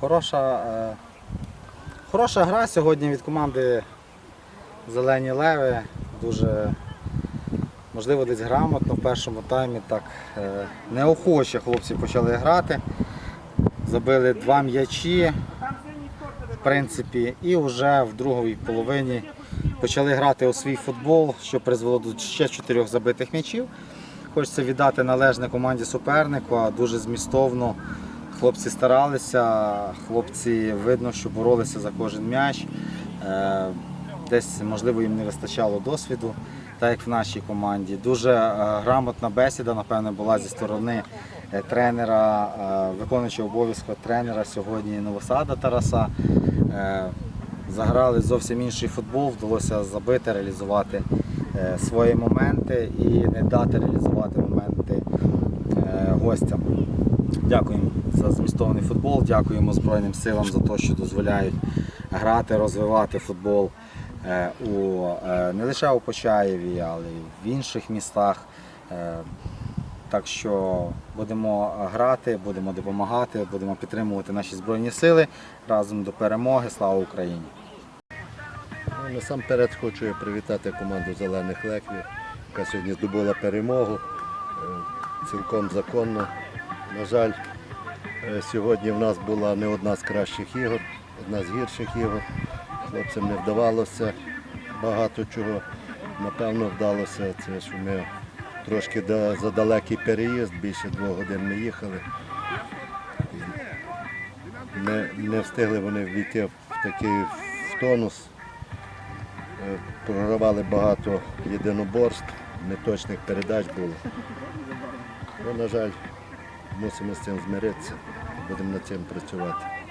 Хороша, е, хороша гра сьогодні від команди Зелені Леви. Дуже можливо десь грамотно в першому таймі. Так е, неохоче хлопці почали грати. Забили два м'ячі, в принципі, і вже в другій половині почали грати у свій футбол, що призвело до ще чотирьох забитих м'ячів. Хочеться віддати належне команді супернику, а дуже змістовно. Хлопці старалися, хлопці видно, що боролися за кожен м'яч. Е, Десь, можливо, їм не вистачало досвіду, так як в нашій команді. Дуже е, грамотна бесіда, напевно, була зі сторони е, тренера, виконуючого обов'язку тренера сьогодні Новосада Тараса. Заграли зовсім інший футбол, вдалося забити, реалізувати свої моменти і не дати реалізувати моменти гостям. Дякуємо за футбол, дякуємо Збройним силам за те, що дозволяють грати, розвивати футбол е, у, е, не лише у Почаєві, але й в інших містах. Е, Так що будемо грати, будемо допомагати, будемо підтримувати наші Збройні сили разом до перемоги. Слава Україні! Ну, Насамперед хочу привітати команду Зелених Леквів, яка сьогодні здобула перемогу цілком законно. На жаль, сьогодні в нас була не одна з кращих ігор, одна з гірших ігор. Хлопцям не вдавалося багато чого. Напевно, вдалося це, що ми трошки за далекий переїзд, більше двох годин ми їхали. Не, не встигли вони ввійти в такий в тонус. Е, Програвали багато єдиноборств, неточних передач було. Ну, на жаль, мусимо з цим змиритися, будемо над цим працювати.